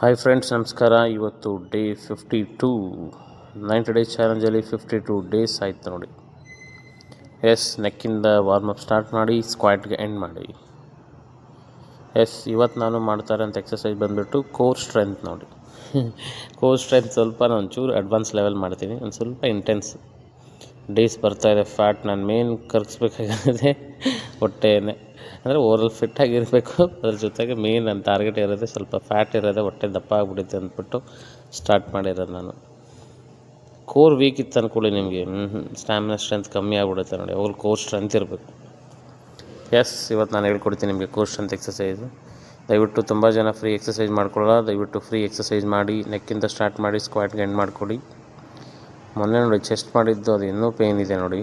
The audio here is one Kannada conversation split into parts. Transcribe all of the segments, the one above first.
ಹಾಯ್ ಫ್ರೆಂಡ್ಸ್ ನಮಸ್ಕಾರ. ಇವತ್ತು day fifty two ninety days ಚಾಲೆಂಜಲ್ಲಿ fifty two days ಆಯ್ತು ನೋಡಿ. ಎಸ್ ನೆಕ್ಕಿಂದ ವಾರ್ಮಪ್ ಸ್ಟಾರ್ಟ್ ಮಾಡಿ ಸ್ಕ್ವಾಟ್ಗೆ ಎಂಡ್ ಮಾಡಿ. ಎಸ್ ಇವತ್ತು ನಾನು ಮಾಡ್ತಾರೆ ಅಂತ ಎಕ್ಸಸೈಸ್ ಬಂದುಬಿಟ್ಟು ಕೋರ್ ಸ್ಟ್ರೆಂತ್ ನೋಡಿ. ಕೋರ್ ಸ್ಟ್ರೆಂತ್ ಸ್ವಲ್ಪ ನಾನು ಒಂಚೂರು ಅಡ್ವಾನ್ಸ್ ಲೆವೆಲ್ ಮಾಡ್ತೀನಿ. ಒಂದು ಸ್ವಲ್ಪ ಇಂಟೆನ್ಸ್ ಡೇಸ್ ಬರ್ತಾ ಇದೆ ಫ್ಯಾಟ್ ನಾನು ಮೇನ್ ಕರ್ಗಿಸ್ಬೇಕಾಗಿದೆ ಹೊಟ್ಟೆನೇ. ಅಂದರೆ ಫಿಟ್ ಆಗಿರಬೇಕು, ಅದ್ರ ಜೊತೆಗೆ ಮೇನ್ ನನ್ನ ಟಾರ್ಗೆಟ್ ಇರೋದೆ ಸ್ವಲ್ಪ ಫ್ಯಾಟ್ ಇರೋದೇ, ಹೊಟ್ಟೆ ದಪ್ಪ ಆಗಿಬಿಡುತ್ತೆ ಅಂದ್ಬಿಟ್ಟು ಸ್ಟಾರ್ಟ್ ಮಾಡಿರೋದು ನಾನು. ಕೋರ್ ವೀಕ್ ಇತ್ತು ಅಂದ್ಕೊಳ್ಳಿ ನಿಮಗೆ. ಹ್ಞೂ ಸ್ಟ್ಯಾಮಿನಾ ಸ್ಟ್ರೆಂತ್ ಕಮ್ಮಿ ಆಗಿಬಿಡುತ್ತೆ ನೋಡಿ. ಅವ್ರ ಕೋರ್ ಸ್ಟ್ರೆಂತ್ ಇರಬೇಕು. ಎಸ್ ಇವತ್ತು ನಾನು ಹೇಳ್ಕೊಡ್ತೀನಿ ನಿಮಗೆ ಕೋರ್ ಸ್ಟ್ರೆಂತ್ ಎಕ್ಸಸೈಸು ದಯವಿಟ್ಟು ತುಂಬ ಜನ ಫ್ರೀ ಎಕ್ಸಸೈಸ್ ಮಾಡ್ಕೊಳ್ಳೋಲ್ಲ ದಯವಿಟ್ಟು ಫ್ರೀ ಎಕ್ಸಸೈಸ್ ಮಾಡಿ ನೆಕ್ಕಿಂದ ಸ್ಟಾರ್ಟ್ ಮಾಡಿ ಸ್ಕ್ವಾಟ್ಗೆ ಎಂಡ್ ಮಾಡಿಕೊಡಿ ಮೊನ್ನೆ ನೋಡಿ ಚೆಸ್ಟ್ ಮಾಡಿದ್ದು ಅದು ಇನ್ನೂ ಪೇಯ್ನ್ ಇದೆ ನೋಡಿ.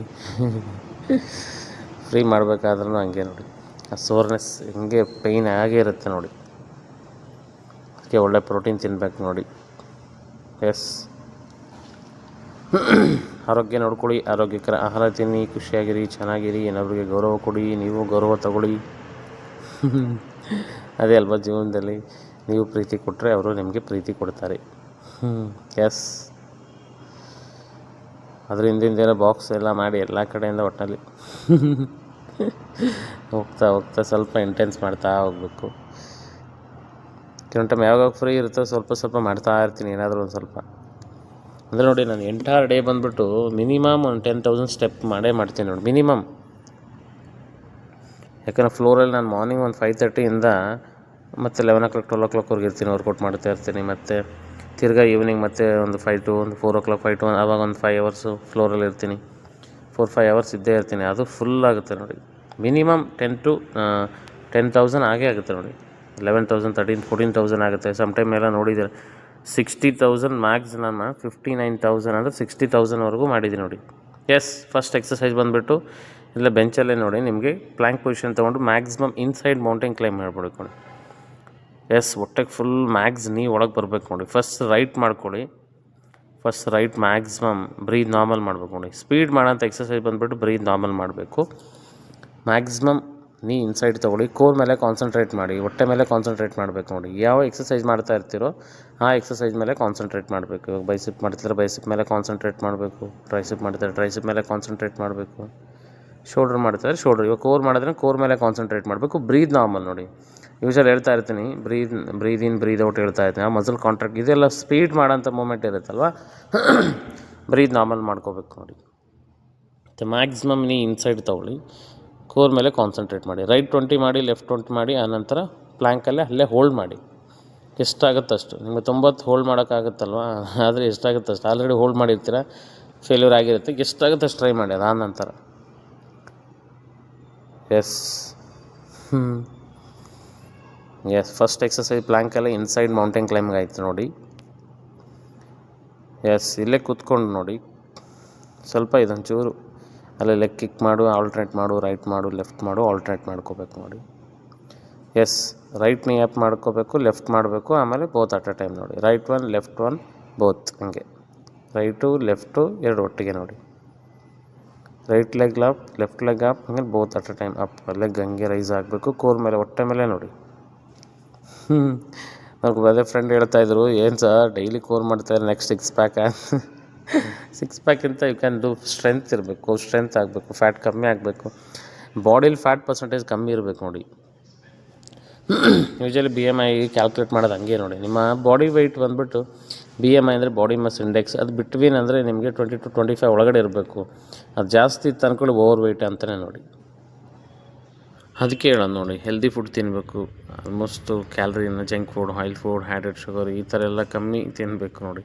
ಫ್ರೀ ಮಾಡಬೇಕಾದ್ರೂ ಹಂಗೆ ನೋಡಿ. ಆ ಸೋರ್ನೆಸ್ ಹಿಂಗೆ ಪೇಯ್ನ್ ಆಗೇ ಇರುತ್ತೆ ನೋಡಿ. ಅದಕ್ಕೆ ಒಳ್ಳೆ ಪ್ರೋಟೀನ್ ತಿನ್ಬೇಕು ನೋಡಿ. ಎಸ್ ಆರೋಗ್ಯ ನೋಡ್ಕೊಳ್ಳಿ, ಆರೋಗ್ಯಕರ ಆಹಾರ ತಿನ್ನಿ, ಖುಷಿಯಾಗಿರಿ, ಚೆನ್ನಾಗಿರಿ, ಇನ್ನೊಬ್ರಿಗೆ ಗೌರವ ಕೊಡಿ, ನೀವು ಗೌರವ ತಗೊಳ್ಳಿ. ಅದೇ ಅಲ್ವಾ ಜೀವನದಲ್ಲಿ ನೀವು ಪ್ರೀತಿ ಕೊಟ್ಟರೆ ಅವರು ನಿಮಗೆ ಪ್ರೀತಿ ಕೊಡ್ತಾರೆ. ಎಸ್ ಅದ್ರ ಹಿಂದಿಂದೇನೋ ಬಾಕ್ಸ್ ಎಲ್ಲ ಮಾಡಿ ಎಲ್ಲ ಕಡೆಯಿಂದ ಒಟ್ಟಲ್ಲಿ ಹೋಗ್ತಾ ಹೋಗ್ತಾ ಸ್ವಲ್ಪ ಇಂಟೆನ್ಸ್ ಮಾಡ್ತಾ ಹೋಗ್ಬೇಕು. ಕೆಲವೊಂದು ಟೈಮ್ ಯಾವಾಗ ಫ್ರೀ ಇರುತ್ತೋ ಸ್ವಲ್ಪ ಸ್ವಲ್ಪ ಮಾಡ್ತಾ ಇರ್ತೀನಿ, ಏನಾದರೂ ಒಂದು ಸ್ವಲ್ಪ. ಅಂದರೆ ನೋಡಿ ನಾನು ಎಂಟಾರ್ ಡೇ ಬಂದುಬಿಟ್ಟು ಮಿನಿಮಮ್ ಒಂದು ಟೆನ್ ತೌಸಂಡ್ ಸ್ಟೆಪ್ ಮಾಡೇ ಮಾಡ್ತೀನಿ ನೋಡಿ ಮಿನಿಮಮ್ ಯಾಕಂದರೆ ಫ್ಲೋರಲ್ಲಿ ನಾನು ಮಾರ್ನಿಂಗ್ ಒಂದು ಫೈವ್ ತರ್ಟಿಯಿಂದ ಮತ್ತು ಲೆವೆನ್ ಓ ಕ್ಲಾಕ್ ಟ್ವೆಲ್ ಓ ಕ್ಲಾಕ್ವರೆಗೆ ಇರ್ತೀನಿ ವರ್ಕೌಟ್ ಮಾಡ್ತಾ ಇರ್ತೀನಿ, ಮತ್ತು ತಿರ್ಗಾ ಈವ್ನಿಂಗ್ ಮತ್ತೆ ಒಂದು ಫೈವ್ ಟು ಒಂದು four o'clock five to ಆವಾಗ ಒಂದು ಫೈವ್ ಅವರ್ಸು ಫ್ಲೋರಲ್ಲಿ ಇರ್ತೀನಿ. ಫೋರ್ ಫೈವ್ ಅವರ್ಸ್ ಇದ್ದೇ ಇರ್ತೀನಿ. ಅದು ಫುಲ್ ಆಗುತ್ತೆ ನೋಡಿ. Minimum ten to ten thousand ಆಗೇ ಆಗುತ್ತೆ ನೋಡಿ. Eleven thousand thirteen fourteen thousand ಆಗುತ್ತೆ. ಸಮ್ ಟೈಮ್ ಎಲ್ಲ ನೋಡಿದ್ದೀರ ಸಿಕ್ಸ್ಟಿ ತೌಸಂಡ್ ಮ್ಯಾಕ್ಸ್ ನಾನು ಫಿಫ್ಟಿ ನೈನ್ ತೌಸಂಡ್ ಅಂದರೆ ಸಿಕ್ಸ್ಟಿ ತೌಸಂಡ್ವರೆಗೂ ಮಾಡಿದ್ದೀನಿ ನೋಡಿ. ಎಸ್ ಫಸ್ಟ್ ಎಕ್ಸಸೈಸ್ ಬಂದುಬಿಟ್ಟು ಇಲ್ಲ ಬೆಂಚಲ್ಲೇ ನೋಡಿ, ನಿಮಗೆ ಪ್ಲ್ಯಾಂಕ್ ಪೊಸಿಷನ್ ತೊಗೊಂಡು ಮ್ಯಾಕ್ಸಿಮಮ್ ಇನ್ಸೈಡ್ ಮೌಂಟೇನ್ ಕ್ಲೈಮ್ ಮಾಡ್ಬಿಡಕ್ಕೆ ನೋಡಿ. ಎಸ್, ಹೊಟ್ಟೆಗೆ ಫುಲ್ ಮ್ಯಾಗ್ಸ್ ನೀ ಒಳಗೆ ಬರ್ಬೇಕು ನೋಡಿ. ಫಸ್ಟ್ ರೈಟ್ ಮಾಡ್ಕೊಳ್ಳಿ. First right maximum breathe normal ಮಾಡಬೇಕು ನೋಡಿ. ಸ್ಪೀಡ್ ಮಾಡೋಂಥ ಎಕ್ಸಸೈಸ್ ಬಂದುಬಿಟ್ಟು ಬ್ರೀದ್ ನಾರ್ಮಲ್ ಮಾಡಬೇಕು. ಮ್ಯಾಕ್ಸಿಮಮ್ ನೀ ಇನ್ಸೈಡ್ ತೊಗೊಳ್ಳಿ. ಕೋರ್ ಮೇಲೆ ಕಾನ್ಸಂಟ್ರೇಟ್ ಮಾಡಿ. ಹೊಟ್ಟೆ ಮೇಲೆ ಕಾನ್ಸಂಟ್ರೇಟ್ ಮಾಡಬೇಕು ನೋಡಿ. ಯಾವ ಎಕ್ಸಸೈಸ್ ಮಾಡ್ತಾ ಇರ್ತೀರೋ ಆ ಎಕ್ಸಸೈಸ್ ಮೇಲೆ ಕಾನ್ಸಂಟ್ರೇಟ್ ಮಾಡಬೇಕು. ಇವಾಗ ಬೈಸಿಪ್ ಮಾಡ್ತಿದ್ರೆ ಬೈಸಿಪ್ ಮೇಲೆ ಕಾನ್ಸಂಟ್ರೇಟ್ ಮಾಡಬೇಕು. ಟ್ರೈಸಿಪ್ ಮಾಡ್ತಿದ್ರೆ ಟ್ರೈಸಿಪ್ ಮೇಲೆ ಕಾನ್ಸಂಟ್ರೇಟ್ ಮಾಡಬೇಕು. ಶೋಲ್ಡ್ರ್ ಮಾಡ್ತಾರೆ ಶೋಲ್ಡ್ರ್ ಇವಾಗ ಕೋರ್ ಮಾಡಿದ್ರೆ ಕೋರ್ ಮೇಲೆ ಕಾನ್ಸಂಟ್ರೇಟ್ ಮಾಡಬೇಕು. ಬ್ರೀದ್ ನಾರ್ಮಲ್ ನೋಡಿ. ಯೂಶಲ್ ಹೇಳ್ತಾ ಇರ್ತೀನಿ. Breathe breathe in breathe out ಹೇಳ್ತಾ ಇರ್ತೀನಿ. ಆ ಮಸಲ್ ಕಾಂಟ್ರಾಕ್ಟ್ ಇದೆಲ್ಲ ಸ್ಪೀಡ್ ಮಾಡೋಂಥ ಮೂಮೆಂಟ್ ಇರುತ್ತಲ್ವ? ಬ್ರೀದ್ ನಾರ್ಮಲ್ ಮಾಡ್ಕೋಬೇಕು ನೋಡಿ. ಮತ್ತು ಮ್ಯಾಕ್ಸಿಮಮ್ ನೀ ಇನ್ಸೈಡ್ ತೊಗೊಳ್ಳಿ. ಕೋರ್ ಮೇಲೆ ಕಾನ್ಸಂಟ್ರೇಟ್ ಮಾಡಿ. ರೈಟ್ ಟ್ವೆಂಟಿ ಮಾಡಿ ಲೆಫ್ಟ್ ಟ್ವೆಂಟಿ ಮಾಡಿ ಆನಂತರ ಪ್ಲ್ಯಾಂಕಲ್ಲೇ ಅಲ್ಲೇ ಹೋಲ್ಡ್ ಮಾಡಿ. ಎಷ್ಟಾಗುತ್ತೆ ಅಷ್ಟು ನಿಮಗೆ ತೊಂಬತ್ತು ಹೋಲ್ಡ್ ಮಾಡೋಕ್ಕಾಗುತ್ತಲ್ವ? ಆದರೆ ಎಷ್ಟಾಗುತ್ತೆ ಅಷ್ಟು ಆಲ್ರೆಡಿ ಹೋಲ್ಡ್ ಮಾಡಿರ್ತೀರ? ಫೇಲ್ಯೂರ್ ಆಗಿರುತ್ತೆ. ಎಷ್ಟಾಗುತ್ತೆ ಅಷ್ಟು ಟ್ರೈ ಮಾಡಿ ಅದು ನಂತರ? ಎಸ್ ಹ್ಞೂ ಎಸ್ ಫಸ್ಟ್ ಎಕ್ಸಸೈಸ್ ಪ್ಲ್ಯಾಂಕಲ್ಲೇ ಇನ್ಸೈಡ್ ಮೌಂಟೇನ್ ಕ್ಲೈಂಬಿಂಗ್ ಆಯಿತು ನೋಡಿ. ಎಸ್ ಇಲ್ಲೇ ಕೂತ್ಕೊಂಡು ನೋಡಿ. ಸ್ವಲ್ಪ ಇದೊಂಚೂರು ಅಲ್ಲೇ ಲೆಗ್ ಕಿಕ್ ಮಾಡು ಆಲ್ಟ್ರೇಟ್ ಮಾಡು ರೈಟ್ ಮಾಡು ಲೆಫ್ಟ್ ಮಾಡು ಆಲ್ಟ್ರೇಟ್ ಮಾಡ್ಕೋಬೇಕು ನೋಡಿ. ಎಸ್ ರೈಟ್ ನೀ ಆ್ಯಪ್ ಮಾಡ್ಕೋಬೇಕು ಲೆಫ್ಟ್ ಮಾಡಬೇಕು, ಆಮೇಲೆ ಬೋತ್ ಅಟ್ ಎ ಟೈಮ್ ನೋಡಿ. Right one left one both ಹಂಗೆ. ರೈಟು ಲೆಫ್ಟು ಎರಡು ಒಟ್ಟಿಗೆ ನೋಡಿ. Right leg up left leg up ಹಂಗೆ both at a time up leg ಹಂಗೆ ರೈಸ್ ಆಗಬೇಕು ಕೋರ್ ಮೇಲೆ, ಹೊಟ್ಟೆ ಮೇಲೆ ನೋಡಿ. ಹ್ಞೂ ನನಗೆ ಅದೇ ಫ್ರೆಂಡ್ ಹೇಳ್ತಾ ಇದ್ರು, ಏನು ಸರ್ ಡೈಲಿ ಕೋರ್ ಮಾಡ್ತಾರೆ ನೆಕ್ಸ್ಟ್ ಸಿಕ್ಸ್ ಪ್ಯಾಕ್ ಸಿಕ್ಸ್ ಪ್ಯಾಕಿಂತ ಯು ಕ್ಯಾನ್ ಡೂ ಸ್ಟ್ರೆಂತ್ ಇರಬೇಕು ಸ್ಟ್ರೆಂತ್ ಆಗಬೇಕು ಫ್ಯಾಟ್ ಕಮ್ಮಿ ಆಗಬೇಕು. ಬಾಡಿಲಿ ಫ್ಯಾಟ್ ಪರ್ಸೆಂಟೇಜ್ ಕಮ್ಮಿ ಇರಬೇಕು ನೋಡಿ. Usually B M I calculate ಮಾಡೋದು ಹಂಗೆ ನೋಡಿ. ನಿಮ್ಮ ಬಾಡಿ ವೆಯ್ಟ್ ಬಂದುಬಿಟ್ಟು ಬಿ ಎಂ ಐ ಅಂದರೆ ಬಾಡಿ ಮಸ್ ಇಂಡೆಕ್ಸ್ ಅದು ಬಿಟ್ವೀನ್ ಅಂದರೆ ನಿಮಗೆ ಟ್ವೆಂಟಿ ಟು ಟ್ವೆಂಟಿ ಫೈವ್ ಒಳಗಡೆ ಇರಬೇಕು. ಅದು ಜಾಸ್ತಿ ಇತ್ತು ಅಂದ್ಕೊಳ್ಳಿ ಓವರ್ ವೆಯ್ಟ್ ಅಂತಲೇ ನೋಡಿ. ಅದಕ್ಕೆ ಹೇಳೋದು ನೋಡಿ ಹೆಲ್ದಿ ಫುಡ್ ತಿನ್ನಬೇಕು almost ಕ್ಯಾಲ್ರಿನ junk food oil food added sugar ಈ ಥರ ಎಲ್ಲ ಕಮ್ಮಿ ತಿನ್ನಬೇಕು ನೋಡಿ.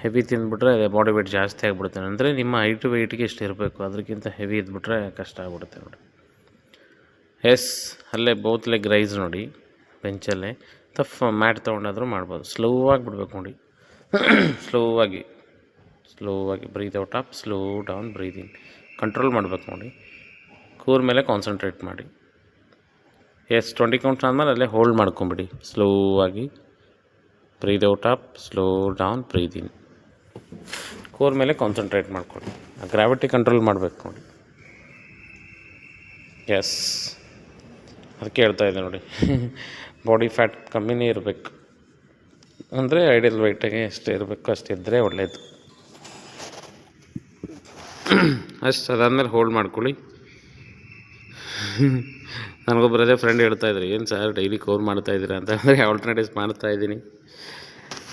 ಹೆವಿ ತಿಂದುಬಿಟ್ರೆ ಬಾಡಿ ವೆಯ್ಟ್ ಜಾಸ್ತಿ ಆಗಿಬಿಡುತ್ತೆ. ಅಂದರೆ ನಿಮ್ಮ ಹೈಟ್ ವೆಯ್ಟ್ಗೆ ಇಷ್ಟು ಇರಬೇಕು. ಅದಕ್ಕಿಂತ ಹೆವಿ ಇದ್ಬಿಟ್ರೆ ಕಷ್ಟ ಆಗಿಬಿಡುತ್ತೆ ನೋಡಿ. ಎಸ್ ಅಲ್ಲೇ ಬೌತ್ಲೆ ಗ್ರೈಸ್ ರೈಸ್ ನೋಡಿ ಬೆಂಚಲ್ಲೇ ತಫ್ ಮ್ಯಾಟ್ ತೊಗೊಂಡಾದರೂ ಮಾಡ್ಬೋದು. ಸ್ಲೋ ಆಗಿ ಬಿಡ್ಬೇಕು ನೋಡಿ. ಸ್ಲೋ ಆಗಿ ಸ್ಲೋ ಆಗಿ breathe out up slow down breathing control ಮಾಡ್ಬೇಕು ನೋಡಿ. ಕೂರ್ ಮೇಲೆ ಕಾನ್ಸಂಟ್ರೇಟ್ ಮಾಡಿ. ಎಸ್ ಟ್ವೆಂಟಿ ಕೌಂಟ್ಸ್ ಆದಮೇಲೆ ಅಲ್ಲೇ ಹೋಲ್ಡ್ ಮಾಡ್ಕೊಂಬಿಡಿ. ಸ್ಲೋ ಆಗಿ. Breathe out up slow down breathe in core ಮೇಲೆ ಕಾನ್ಸಂಟ್ರೇಟ್ ಮಾಡ್ಕೊಳ್ಳಿ. ಆ ಗ್ರಾವಿಟಿ ಕಂಟ್ರೋಲ್ ಮಾಡಬೇಕು ನೋಡಿ. ಎಸ್ ಅದಕ್ಕೆ ಹೇಳ್ತಾ ಇದೆ ನೋಡಿ. ಬಾಡಿ ಫ್ಯಾಟ್ ಕಮ್ಮಿನೇ ಇರಬೇಕು. ಅಂದರೆ ಐಡಿಯಲ್ ವೈಟಾಗೆ ಎಷ್ಟು ಇರಬೇಕು, ಅಷ್ಟು ಇದ್ದರೆ ಒಳ್ಳೆಯದು ಅಷ್ಟು ಅದಾದಮೇಲೆ ಹೋಲ್ಡ್ ಮಾಡ್ಕೊಳ್ಳಿ. ನನಗೊಬ್ಬರು ಅದೇ ಫ್ರೆಂಡ್ ಹೇಳ್ತಾ ಇದ್ರು, ಏನು ಸರ್ ಡೈಲಿ ಕೋರ್ ಮಾಡ್ತಾ ಇದ್ದೀರಾ? ಅಂತ ಅಂದರೆ ಆಲ್ಟರ್ನೇಟಿವ್ಸ್ ಮಾಡ್ತಾ ಇದ್ದೀನಿ.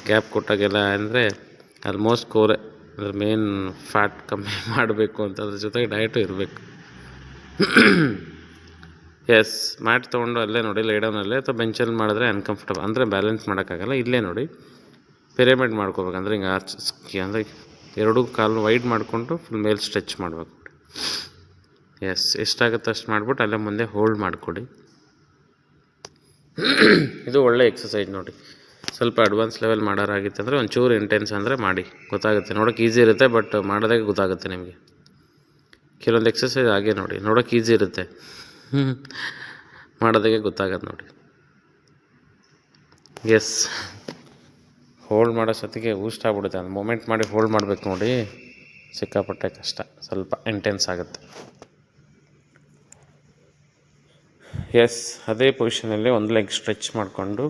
ಗ್ಯಾಪ್ ಕೊಟ್ಟಾಗೆಲ್ಲ ಅಂದರೆ ಆಲ್ಮೋಸ್ಟ್ ಕೋರೆ ಅದ್ರ ಮೇನ್ ಫ್ಯಾಟ್ ಕಮ್ಮಿ ಮಾಡಬೇಕು ಅಂತ ಅದ್ರ ಜೊತೆಗೆ ಡಯಟು ಇರಬೇಕು. ಎಸ್ ಮ್ಯಾಟ್ ತೊಗೊಂಡು ಅಲ್ಲೇ ನೋಡಿ, ಲೈಡೌನಲ್ಲೇ ಅಥವಾ ಬೆಂಚಲ್ಲಿ ಮಾಡಿದ್ರೆ ಅನ್ಕಂಫರ್ಟಬಲ್ ಅಂದರೆ ಬ್ಯಾಲೆನ್ಸ್ ಮಾಡೋಕ್ಕಾಗಲ್ಲ. ಇಲ್ಲೇ ನೋಡಿ ಪಿರಮಿಡ್ ಮಾಡ್ಕೋಬೇಕು. ಅಂದರೆ ಹಿಂಗೆ ಅಂದರೆ ಎರಡೂ ಕಾಲು ವೈಡ್ ಮಾಡಿಕೊಂಡು ಫುಲ್ ಮೇಲೆ ಸ್ಟ್ರೆಚ್ ಮಾಡಬೇಕು. ಎಸ್ ಎಷ್ಟಾಗುತ್ತೆ ಅಷ್ಟು ಮಾಡಿಬಿಟ್ಟು ಅಲ್ಲೇ ಮುಂದೆ ಹೋಲ್ಡ್ ಮಾಡಿಕೊಡಿ. ಇದು ಒಳ್ಳೆ ಎಕ್ಸಸೈಸ್ ನೋಡಿ. ಸ್ವಲ್ಪ ಅಡ್ವಾನ್ಸ್ ಲೆವೆಲ್ ಮಾಡೋರಾಗಿತ್ತು ಅಂದರೆ ಒಂಚೂರು ಇಂಟೆನ್ಸ್ ಅಂದರೆ ಮಾಡಿ. ಗೊತ್ತಾಗುತ್ತೆ. ನೋಡೋಕೆ ಈಸಿ ಇರುತ್ತೆ ಬಟ್ ಮಾಡೋದಾಗೆ ಗೊತ್ತಾಗುತ್ತೆ ನಿಮಗೆ. ಕೆಲವೊಂದು ಎಕ್ಸಸೈಸ್ ಹಾಗೆ ನೋಡಿ. ನೋಡೋಕೆ ಈಸಿ ಇರುತ್ತೆ. ಮಾಡೋದಾಗೆ ಗೊತ್ತಾಗತ್ತೆ ನೋಡಿ. ಎಸ್ ಹೋಲ್ಡ್ ಮಾಡೋ ಸತಿಗೆ ಊಸ್ಟ್ ಆಗ್ಬಿಡುತ್ತೆ. ಅದು ಮೂಮೆಂಟ್ ಮಾಡಿ ಹೋಲ್ಡ್ ಮಾಡಬೇಕು ನೋಡಿ. ಸಿಕ್ಕಾಪಟ್ಟೆ ಕಷ್ಟ. ಸ್ವಲ್ಪ ಇಂಟೆನ್ಸ್ ಆಗುತ್ತೆ. ಎಸ್ ಅದೇ ಪೊಸಿಷನಲ್ಲಿ ಒಂದು ಲೆಗ್ ಸ್ಟ್ರೆಚ್ ಮಾಡಿಕೊಂಡು.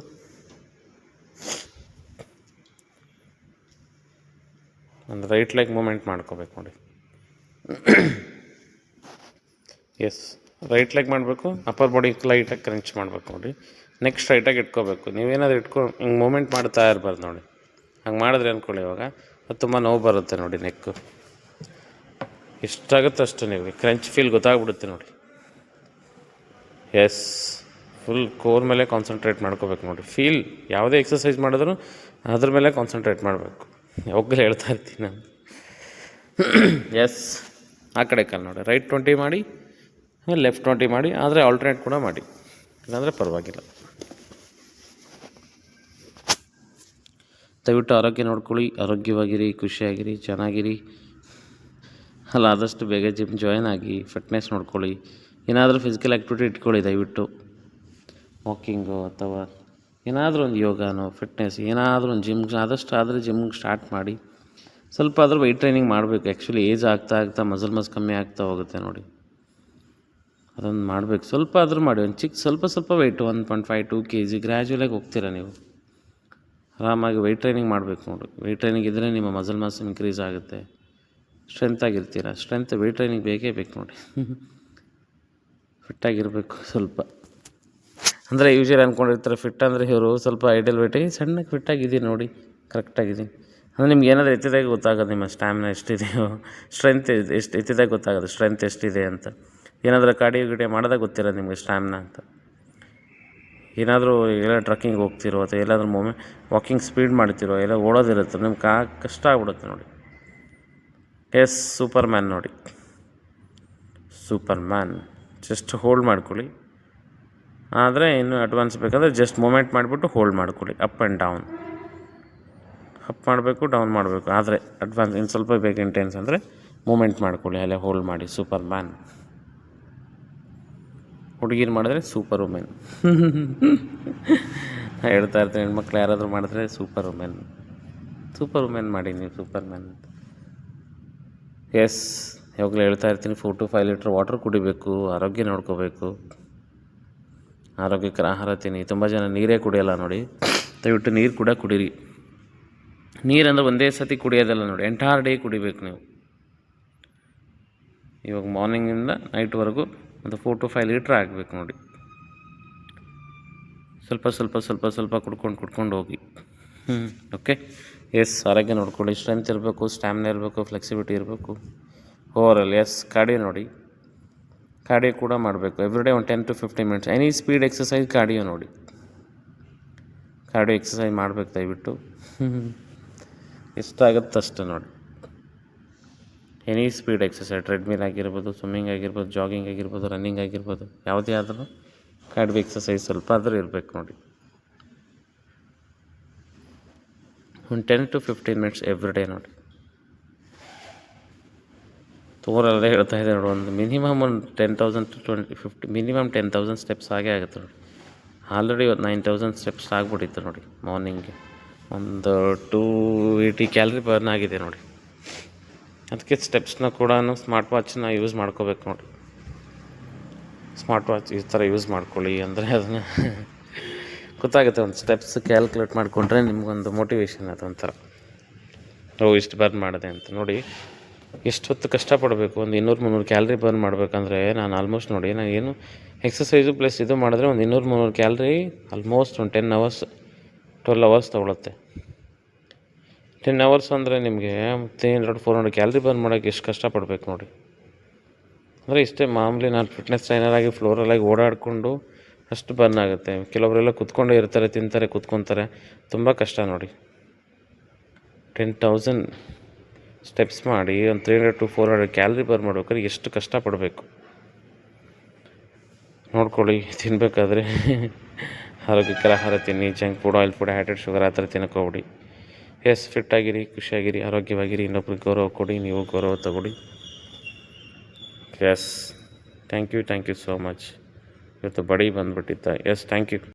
ಒಂದು ರೈಟ್ ಲೆಗ್ ಮೂಮೆಂಟ್ ಮಾಡ್ಕೋಬೇಕು ನೋಡಿ. ಎಸ್ ರೈಟ್ ಲೆಗ್ ಮಾಡಬೇಕು ಅಪ್ಪರ್ ಬಾಡಿ ಲೈಟಾಗಿ ಕ್ರಂಚ್ ಮಾಡಬೇಕು ನೋಡಿ. ನೆಕ್ಸ್ಟ್ ರೈಟಾಗಿ ಇಟ್ಕೋಬೇಕು. ನೀವೇನಾದರೂ ಇಟ್ಕೊ, ಹಿಂಗೆ ಮೂಮೆಂಟ್ ಮಾಡ್ತಾ ಇರಬಾರ್ದು ನೋಡಿ. ಹಂಗೆ ಮಾಡಿದ್ರೆ ಅಂದ್ಕೊಳ್ಳಿ ಇವಾಗ. ಅದು ತುಂಬ ನೋವು ಬರುತ್ತೆ ನೋಡಿ ನೆಕ್ಕು ಎಷ್ಟಾಗುತ್ತೆ ಅಷ್ಟು ನೀವು ಕ್ರಂಚ್ ಫೀಲ್ ಗೊತ್ತಾಗ್ಬಿಡುತ್ತೆ ನೋಡಿ. ಎಸ್ ಫುಲ್ ಕೋರ್ ಮೇಲೆ ಕಾನ್ಸಂಟ್ರೇಟ್ ಮಾಡ್ಕೋಬೇಕು ನೋಡಿ ಫೀಲ್ ಯಾವುದೇ ಎಕ್ಸಸೈಸ್ ಮಾಡಿದ್ರು ಅದ್ರ ಮೇಲೆ ಕಾನ್ಸಂಟ್ರೇಟ್ ಮಾಡಬೇಕು. ಯಾವಾಗಲೂ ಹೇಳ್ತಾ ಇರ್ತೀನಿ ನಾನು. ಎಸ್ ಆ ಕಡೆ ಕಾಲು ನೋಡಿ ರೈಟ್ ಟ್ವೆಂಟಿ ಮಾಡಿ ಲೆಫ್ಟ್ ಟ್ವೆಂಟಿ ಮಾಡಿ, ಆದರೆ ಆಲ್ಟರ್ನೇಟ್ ಕೂಡ ಮಾಡಿ. ಇಲ್ಲಾಂದರೆ ಪರವಾಗಿಲ್ಲ. ದಯವಿಟ್ಟು ಆರೋಗ್ಯ ನೋಡ್ಕೊಳ್ಳಿ. ಆರೋಗ್ಯವಾಗಿರಿ, ಖುಷಿಯಾಗಿರಿ, ಚೆನ್ನಾಗಿರಿ. ಅಲ್ಲ, ಆದಷ್ಟು ಬೇಗ ಜಿಮ್ ಜಾಯ್ನ್ ಆಗಿ ಫಿಟ್ನೆಸ್ ನೋಡ್ಕೊಳ್ಳಿ. ಏನಾದರೂ ಫಿಸಿಕಲ್ ಆ್ಯಕ್ಟಿವಿಟಿ ಇಟ್ಕೊಳ್ಳಿ, ದಯವಿಟ್ಟು. ವಾಕಿಂಗು ಅಥವಾ ಏನಾದರೂ ಒಂದು ಯೋಗಾನೋ ಫಿಟ್ನೆಸ್ ಏನಾದರೂ ಒಂದು ಜಿಮ್ ಆದಷ್ಟು ಆದರೆ ಜಿಮ್ಗೆ ಸ್ಟಾರ್ಟ್ ಮಾಡಿ. ಸ್ವಲ್ಪ ಆದರೂ ವೆಯ್ಟ್ ಟ್ರೈನಿಂಗ್ ಮಾಡಬೇಕು. ಆ್ಯಕ್ಚುಲಿ ಏಜ್ ಆಗ್ತಾ ಆಗ್ತಾ ಮಸಲ್ ಮಸ್ ಕಮ್ಮಿ ಆಗ್ತಾ ಹೋಗುತ್ತೆ ನೋಡಿ. ಅದೊಂದು ಮಾಡಬೇಕು. ಸ್ವಲ್ಪ ಆದರೂ ಮಾಡಿ. ಒಂದು ಚಿಕ್ಕ ಸ್ವಲ್ಪ ಸ್ವಲ್ಪ weight one point five to K G ಗ್ರ್ಯಾಜುವಲಾಗಿ ಹೋಗ್ತೀರಾ ನೀವು? ಆರಾಮಾಗಿ ವೆಯ್ಟ್ ಟ್ರೈನಿಂಗ್ ಮಾಡಬೇಕು ನೋಡಿ. ವೆಯ್ಟ್ ಟ್ರೈನಿಂಗ್ ಇದ್ದರೆ ನಿಮ್ಮ ಮಸಲ್ ಮಾಸ್ ಇನ್ಕ್ರೀಸ್ ಆಗುತ್ತೆ. ಸ್ಟ್ರೆಂತ್ ಆಗಿರ್ತೀರ? ಸ್ಟ್ರೆಂತ್ ವೆಯ್ಟ್ ಟ್ರೈನಿಂಗ್ ಬೇಕೇ ಬೇಕು ನೋಡಿ. ಫಿಟ್ಟಾಗಿರಬೇಕು ಸ್ವಲ್ಪ. ಅಂದರೆ ಯೂಶಲಿ ಅಂದ್ಕೊಂಡಿರ್ತಾರೆ ಫಿಟ್ ಅಂದರೆ ಇವರು ಸ್ವಲ್ಪ ಐಡಲ್ ವೆಯ್ಟಿಗೆ ಸಣ್ಣಗೆ ಫಿಟ್ಟಾಗಿದ್ದೀನಿ ನೋಡಿ ಕರೆಕ್ಟಾಗಿದ್ದೀನಿ ಅಂದರೆ ನಿಮ್ಗೆ ಏನಾದರೂ ಎತ್ತಿದಾಗ ಗೊತ್ತಾಗೋದು ನಿಮ್ಮ ಸ್ಟ್ಯಾಮಿನಾ ಎಷ್ಟಿದೆಯೋ ಸ್ಟ್ರೆಂತ್ ಎಷ್ಟು, ಎತ್ತಿದಾಗ ಗೊತ್ತಾಗೋದು ಸ್ಟ್ರೆಂತ್ ಎಷ್ಟಿದೆ ಅಂತ. ಏನಾದರೂ ಕಾರ್ಡಿಯೋ ಗಿಡಿಯೋ ಮಾಡಿದಾಗ ಗೊತ್ತಿರೋದು ನಿಮಗೆ ಸ್ಟ್ಯಾಮಿನಾ ಅಂತ. ಏನಾದರೂ ಎಲ್ಲ ಟ್ರಕ್ಕಿಂಗ್ ಹೋಗ್ತಿರೋ ಅಥವಾ ಎಲ್ಲಾದರೂ ಮೊಮೆ ವಾಕಿಂಗ್ ಸ್ಪೀಡ್ ಮಾಡ್ತಿರೋ, ಎಲ್ಲ ಓಡೋದಿರುತ್ತೆ, ನಿಮ್ಗೆ ಕಾ, ಕಷ್ಟ ಆಗ್ಬಿಡುತ್ತೆ ನೋಡಿ. ಎಸ್ ಸೂಪರ್ ಮ್ಯಾನ್ ನೋಡಿ. ಸೂಪರ್ ಮ್ಯಾನ್ ಜಸ್ಟ್ ಹೋಲ್ಡ್ ಮಾಡ್ಕೊಳ್ಳಿ. ಆದರೆ ಇನ್ನೂ ಅಡ್ವಾನ್ಸ್ ಬೇಕಾದರೆ ಜಸ್ಟ್ ಮೂಮೆಂಟ್ ಮಾಡಿಬಿಟ್ಟು ಹೋಲ್ಡ್ ಮಾಡ್ಕೊಳ್ಳಿ. ಅಪ್ ಆ್ಯಂಡ್ ಡೌನ್ ಅಪ್ ಮಾಡಬೇಕು ಡೌನ್ ಮಾಡಬೇಕು. ಆದರೆ ಅಡ್ವಾನ್ಸ್ ಇನ್ನು ಸ್ವಲ್ಪ ಬೇಕು ಇಂಟೆನ್ಸ್ ಅಂದರೆ ಮೂಮೆಂಟ್ ಮಾಡ್ಕೊಳ್ಳಿ. ಅಲ್ಲೇ ಹೋಲ್ಡ್ ಮಾಡಿ. ಸೂಪರ್ ಮ್ಯಾನ್ ಹುಡುಗಿರು ಮಾಡಿದ್ರೆ ಸೂಪರ್ ವುಮೆನ್ ಹೇಳ್ತಾ ಇರ್ತೀನಿ, ಹೆಣ್ಮಕ್ಳು ಯಾರಾದರೂ ಮಾಡಿದ್ರೆ ಸೂಪರ್ ವುಮೆನ್ ಸೂಪರ್ ವುಮೆನ್ ಮಾಡಿ ನೀವು ಸೂಪರ್ ಮ್ಯಾನ್ ಎಸ್ ಯಾವಾಗಲೂ ಹೇಳ್ತಾ ಇರ್ತೀನಿ four to five litre water ಕುಡಿಬೇಕು ಆರೋಗ್ಯ ನೋಡ್ಕೋಬೇಕು. ಆರೋಗ್ಯಕರ ಆಹಾರ ತಿನ್ನಿ. ತುಂಬ ಜನ ನೀರೇ ಕುಡಿಯೋಲ್ಲ ನೋಡಿ. ದಯವಿಟ್ಟು ನೀರು ಕೂಡ ಕುಡೀರಿ. ನೀರಂದ್ರೆ ಒಂದೇ ಸತಿ ಕುಡಿಯೋದಲ್ಲ ನೋಡಿ ಎಂಟಾರ್ ಡೇ ಕುಡಿಬೇಕು ನೀವು. ಇವಾಗ ಮಾರ್ನಿಂಗಿಂದ ನೈಟ್ವರೆಗೂ ಒಂದು ಫೋರ್ ಟು ಫೈವ್ ಲೀಟ್ರ್ ಆಗಬೇಕು ನೋಡಿ. ಸ್ವಲ್ಪ ಸ್ವಲ್ಪ ಸ್ವಲ್ಪ ಸ್ವಲ್ಪ ಕುಡ್ಕೊಂಡು ಕುಡ್ಕೊಂಡು ಹೋಗಿ. ಹ್ಞೂ ಓಕೆ ಎಸ್ ಆರೋಗ್ಯ ನೋಡ್ಕೊಳ್ಳಿ. ಸ್ಟ್ರೆಂತ್ ಇರಬೇಕು ಸ್ಟ್ಯಾಮಿನಾ ಇರಬೇಕು ಫ್ಲೆಕ್ಸಿಬಿಲಿಟಿ ಇರಬೇಕು. ಓವರಲ್ ಎಸ್ ಕಾರ್ಡಿಯೋ ನೋಡಿ. ಕಾರ್ಡಿಯೋ ಕೂಡ ಮಾಡಬೇಕು. ಎವ್ರಿಡೇ ಒಂದು ten to fifteen minutes any speed exercise cardio ನೋಡಿ. ಕಾರ್ಡಿಯೋ ಎಕ್ಸಸೈಸ್ ಮಾಡಬೇಕು ದಯವಿಟ್ಟು. ಎಷ್ಟಾಗುತ್ತೆ ಅಷ್ಟೇ ನೋಡಿ. ಎನಿ ಸ್ಪೀಡ್ ಎಕ್ಸಸೈಸ್ ಟ್ರೆಡ್ಮಿಲ್ ಆಗಿರ್ಬೋದು ಸ್ವಿಮ್ಮಿಂಗ್ ಆಗಿರ್ಬೋದು ಜಾಗಿಂಗ್ ಆಗಿರ್ಬೋದು ರನ್ನಿಂಗ್ ಆಗಿರ್ಬೋದು, ಯಾವುದೇ ಆದರೂ ಕಾರ್ಡಿಯೋ ಎಕ್ಸಸೈಸ್ ಸ್ವಲ್ಪ ಆದರೂ ಇರಬೇಕು ನೋಡಿ. ಒಂದು ten to fifteen minutes every day ನೋಡಿ. ತೋರಲ್ಲೇ ಹೇಳ್ತಾ ಇದೆ ನೋಡಿ, ಒಂದು ಮಿನಿಮಮ್ ಒಂದು ten thousand to twenty fifty minimum ten thousand steps ಆಗೇ ಆಗುತ್ತೆ ನೋಡಿ. ಆಲ್ರೆಡಿ ಇವತ್ತು ನೈನ್ ತೌಸಂಡ್ ಸ್ಟೆಪ್ಸ್ ಆಗ್ಬಿಟ್ಟಿತ್ತು ನೋಡಿ ಮಾರ್ನಿಂಗ್ಗೆ ಒಂದು ಟೂ ಏಯ್ಟಿ ಕ್ಯಾಲ್ರಿ ಬರ್ನ್ ಆಗಿದೆ ನೋಡಿ. ಅದಕ್ಕೆ ಸ್ಟೆಪ್ಸ್ನ ಕೂಡ ಸ್ಮಾರ್ಟ್ ವಾಚನ್ನ ಯೂಸ್ ಮಾಡ್ಕೋಬೇಕು ನೋಡಿ. ಸ್ಮಾರ್ಟ್ ವಾಚ್ ಈ ಥರ ಯೂಸ್ ಮಾಡ್ಕೊಳ್ಳಿ ಅಂದರೆ ಅದನ್ನು ಗೊತ್ತಾಗುತ್ತೆ, ಒಂದು ಸ್ಟೆಪ್ಸ್ ಕ್ಯಾಲ್ಕುಲೇಟ್ ಮಾಡಿಕೊಂಡ್ರೆ ನಿಮಗೊಂದು ಮೋಟಿವೇಶನ್ ಅದೊಂಥರ ಓ, ಇಷ್ಟು ಬರ್ನ್ ಮಾಡಿದೆ ಅಂತ. ನೋಡಿ ಎಷ್ಟು ಹೊತ್ತು ಕಷ್ಟಪಡಬೇಕು? ಒಂದು ಇನ್ನೂರು ಮುನ್ನೂರು ಕ್ಯಾಲ್ರಿ ಬರ್ನ್ ಮಾಡಬೇಕಂದ್ರೆ ನಾನು ಆಲ್ಮೋಸ್ಟ್ ನೋಡಿ ನಾನು ಏನು ಎಕ್ಸಸೈಸು ಪ್ಲಸ್ ಇದು ಮಾಡಿದ್ರೆ ಒಂದು ಇನ್ನೂರು ಮುನ್ನೂರು ಕ್ಯಾಲ್ರಿ ಆಲ್ಮೋಸ್ಟ್ ಒಂದು ಟೆನ್ ಅವರ್ಸ್ ಟ್ವೆಲ್ ಅವರ್ಸ್ ತೊಗೊಳುತ್ತೆ. ಟೆನ್ ಅವರ್ಸ್ ಅಂದರೆ ನಿಮಗೆ three hundred four hundred calorie burn ಮಾಡೋಕ್ಕೆ ಎಷ್ಟು ಕಷ್ಟಪಡಬೇಕು ನೋಡಿ. ಅಂದರೆ ಇಷ್ಟೇ ಮಾಮೂಲಿ ನಾನು ಫಿಟ್ನೆಸ್ ಟ್ರೈನರ್ ಆಗಿ ಫ್ಲೋರಲ್ಲಾಗಿ ಓಡಾಡಿಕೊಂಡು ಅಷ್ಟು ಬರ್ನ್ ಆಗುತ್ತೆ. ಕೆಲವರೆಲ್ಲ ಕುತ್ಕೊಂಡೇ ಇರ್ತಾರೆ, ತಿಂತಾರೆ, ಕುತ್ಕೊತಾರೆ. ತುಂಬ ಕಷ್ಟ ನೋಡಿ. ಟೆನ್ ತೌಸಂಡ್ ಸ್ಟೆಪ್ಸ್ ಮಾಡಿ ಒಂದು three hundred to four hundred calorie burn ಮಾಡ್ಬೇಕಾದ್ರೆ ಎಷ್ಟು ಕಷ್ಟಪಡಬೇಕು? ನೋಡ್ಕೊಳ್ಳಿ ತಿನ್ನಬೇಕಾದ್ರೆ ಆರೋಗ್ಯಕರ ಆಹಾರ ತಿನ್ನಿ junk food oil food added sugar ಆ ಥರ ತಿನ್ನೋಕೋಬಿಡಿ ಎಸ್ ಫಿಟ್ ಆಗಿರಿ ಖುಷಿಯಾಗಿರಿ ಆರೋಗ್ಯವಾಗಿರಿ, ಇನ್ನೊಬ್ರಿಗೆ ಗೌರವ ಕೊಡಿ, ನೀವು ಗೌರವ ತಗೊಳ್ಳಿ. Yes thank you thank you so much ಇವತ್ತು ಬಡಿ ಬಂದುಬಿಟ್ಟಿದ್ದ ಎಸ್ ಥ್ಯಾಂಕ್ ಯು